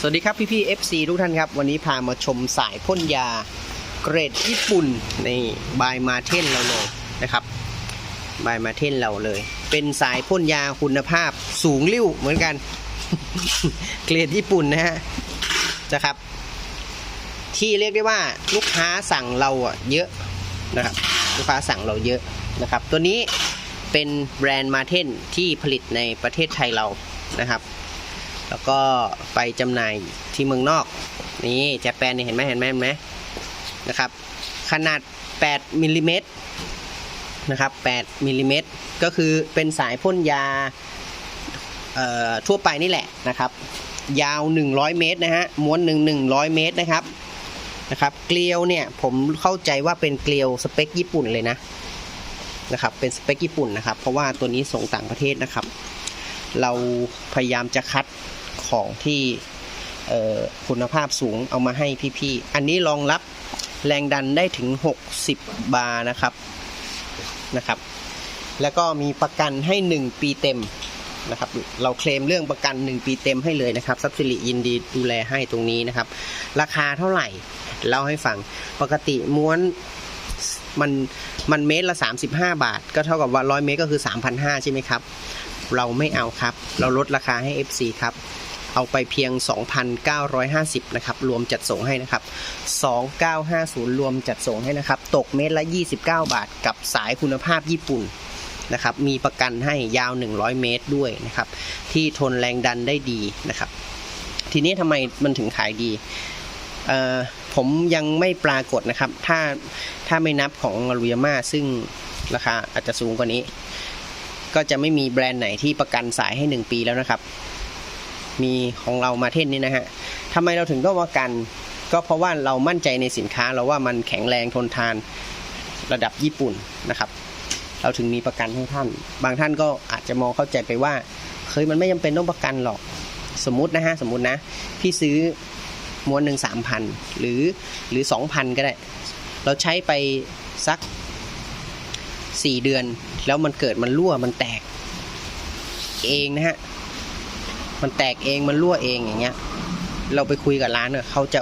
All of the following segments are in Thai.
สวัสดีครับพี่พี่ FC ทุกท่านครับ วันนี้พามาชมสายพ่นยาเกรดญี่ปุ่นในบายมาเทนเราเลยนะครับบายมาเทนเราเลย เป็นสายพ่นยาคุณภาพสูงริ้วเหมือนกัน เกรดญี่ปุ่นนะฮะนะครับ ที่เรียกได้ว่าลูกค้าสั่งเราอะเยอะนะครับ ลูกค้าสั่งเราเยอะนะครับ ตัวนี้เป็นแบรนด์มาเทนที่ผลิตในประเทศไทยเรานะครับ แล้วก็ไปจำหน่ายที่เมืองนอก นี่แจแปนนี่เห็นไหมเห็นไหมเห็นไหมนะครับ ขนาด 8มิลลิเมตรนะครับ8มิลลิเมตรก็คือเป็นสายพ่นยาเอ่อทั่วไปนี่แหละนะครับ ยาว 100 เมตรนะฮะม้วนหนึ่ง100 เมตรนะครับนะครับ เกลียวเนี่ยผมเข้าใจว่าเป็นเกลียวสเปคญี่ปุ่นเลยนะนะครับ เป็นสเปคญี่ปุ่นนะครับ เพราะว่าตัวนี้ส่งต่างประเทศนะครับ เราพยายามจะคัดของที่คุณภาพสูงเอามาให้พี่ๆ อันนี้รองรับแรงดันได้ถึง 60 บาร์นะครับนะครับ แล้วก็มีประกันให้ 1 ปีเต็มนะครับเราเคลมเรื่องประกัน 1 ปีเต็มให้เลยนะครับซับซิลิยินดีดูแลให้ตรงนี้นะครับ ราคาเท่าไหร่เล่าให้ฟังปกติม้วนมันมันเมตรละ 35 บาท ก็เท่ากับว่า 100 เมตรก็คือ 3,500 ใช่ไหมครับ เราไม่เอาครับ เราลดราคาให้ FC ครับ เอาไปเพียง 2,950 นะครับ รวมจัดส่งให้นะครับ 2950 รวมจัดส่งให้นะครับ ตกเม็ดละ 29 บาท กับสายคุณภาพญี่ปุ่นนะครับ มีประกันให้ยาว 100 เมตรด้วยนะครับ ที่ทนแรงดันได้ดีนะครับ ทีนี้ทำไมมันถึงขายดีเอ่อผมยังไม่ปรากฏนะครับ ถ้าถ้าไม่นับของมารุยาม่าซึ่งราคาอาจจะสูงกว่านี้ ก็จะไม่มีแบรนด์ไหนที่ประกันสายให้ 1 ปีแล้วนะครับ มีของเรามาเทนนี่นะฮะทำไมเราถึงต้องประกัน ก็เพราะว่าเรามั่นใจในสินค้าเราว่ามันแข็งแรงทนทานระดับญี่ปุ่นนะครับ เราถึงมีประกันให้ท่าน บางท่านก็อาจจะมองเข้าใจไปว่าเคยมันไม่จำเป็นต้องประกันหรอกสมมตินะฮะสมมตินะ พี่ซื้อม้วนหนึ่งสามพันหรือหรือสองพันก็ได้ เราใช้ไปสัก สี่เดือน แล้วมันเกิดมันรั่วมันแตก เองนะฮะ มันแตกเองมันรั่วเองอย่างเงี้ย เราไปคุยกับร้านเน่ะเขาจะ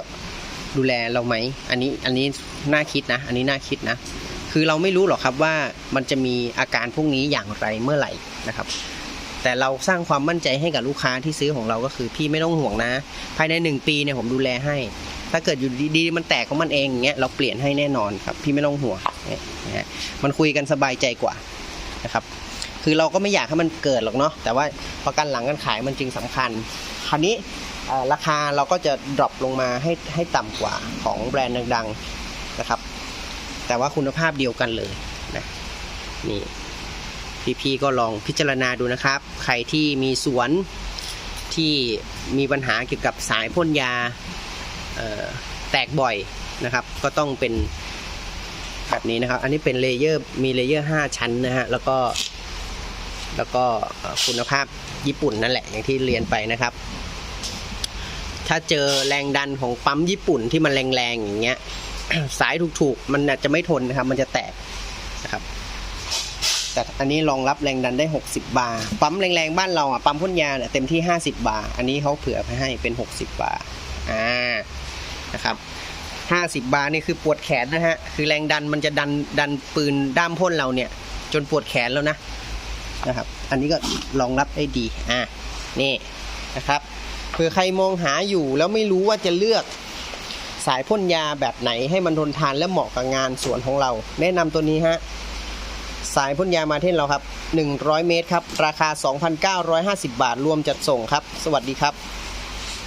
ดูแลเราไหม อันนี้อันนี้น่าคิดนะ อันนี้น่าคิดนะ คือเราไม่รู้หรอกครับว่ามันจะมีอาการพวกนี้อย่างไรเมื่อไหร่นะครับ แต่เราสร้างความมั่นใจให้กับลูกค้าที่ซื้อของเราก็คือ พี่ไม่ต้องห่วงนะ ภายในหนึ่งปีเนี่ยผมดูแลให้ ถ้าเกิดอยู่ดีๆมันแตกของมันเองอย่างเงี้ยเราเปลี่ยนให้แน่นอนครับ พี่ไม่ต้องห่วงเนี่ยนะฮะมันคุยกันสบายใจกว่านะครับ คือเราก็ไม่อยากให้มันเกิดหรอกเนาะแต่ว่าประกันหลังการขายมันจึงสำคัญ คราวนี้ราคาเราก็จะดรอปลงมาให้ให้ต่ำกว่าของแบรนด์ดังๆนะครับ แต่ว่าคุณภาพเดียวกันเลยนะนี่พี่ๆก็ลองพิจารณาดูนะครับ ใครที่มีสวนที่มีปัญหาเกี่ยวกับสายพ่นยา แตกบ่อยนะครับ ก็ต้องเป็นแบบนี้นะครับ อันนี้เป็นเลเยอร์มีเลเยอร์5ชั้นนะฮะ แล้วก็ แล้วก็คุณภาพญี่ปุ่นนั่นแหละอย่างที่เรียนไปนะครับ ถ้าเจอแรงดันของปั๊มญี่ปุ่นที่มันแรงๆอย่างเงี้ย สายถูกๆ มันอาจจะไม่ทนนะครับ มันจะแตกนะครับ แต่อันนี้รองรับแรงดันได้ 60 บาร์ ปั๊มแรงๆ บ้านเราอะ ปั๊มพ่นยาเนี่ยเต็มที่ 50 บาร์ อันนี้เขาเผื่อให้เป็น 60 บาร์ อ่านะครับ50บาร์นี่คือปวดแขนนะฮะ คือแรงดันมันจะดันดันปืนด้ามพ่นเราเนี่ย จนปวดแขนแล้วนะนะครับ อันนี้ก็รองรับได้ดี อ่านี่นะครับเผื่อใครมองหาอยู่แล้วไม่รู้ว่าจะเลือกสายพ่นยาแบบไหนให้มันทนทานและเหมาะกับงานสวนของเรา แนะนำตัวนี้ฮะสายพ่นยามาเทนเราครับ 100 เมตรครับ ราคา 2,950 บาทรวมจัดส่งครับ สวัสดีครับ